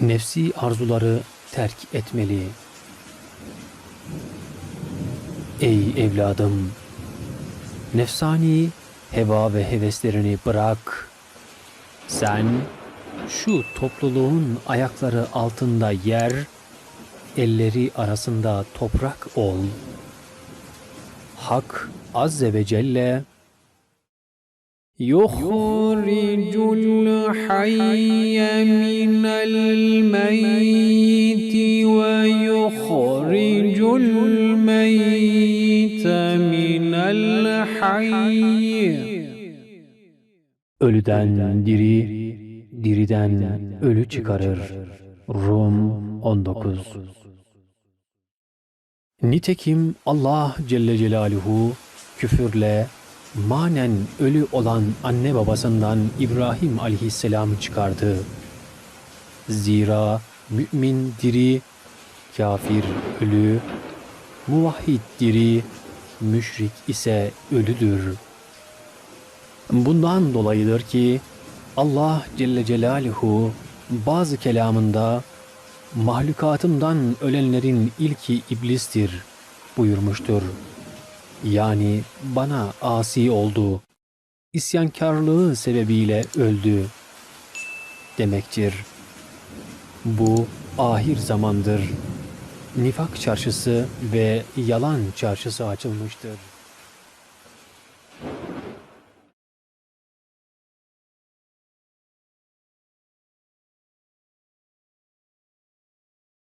nefsi arzuları terk etmeli. Ey evladım! Nefsani heva ve heveslerini bırak. Sen şu topluluğun ayakları altında yer, elleri arasında toprak ol. Hak Azze ve Celle يخرج الحي من الميت ويخرج الميت من الحي Ölüden diri, diriden ölü çıkarır. Rum 19 Nitekim Allah Celle Celaluhu küfürle manen ölü olan anne babasından İbrahim aleyhisselamı çıkardı. Zira mümin diri, kafir ölü, muvahhid diri, müşrik ise ölüdür. Bundan dolayıdır ki Allah Celle Celaluhu bazı kelamında mahlukatımdan ölenlerin ilki iblistir buyurmuştur. Yani bana asi oldu. İsyankarlığı sebebiyle öldü demektir. Bu ahir zamandır. Nifak çarşısı ve yalan çarşısı açılmıştır.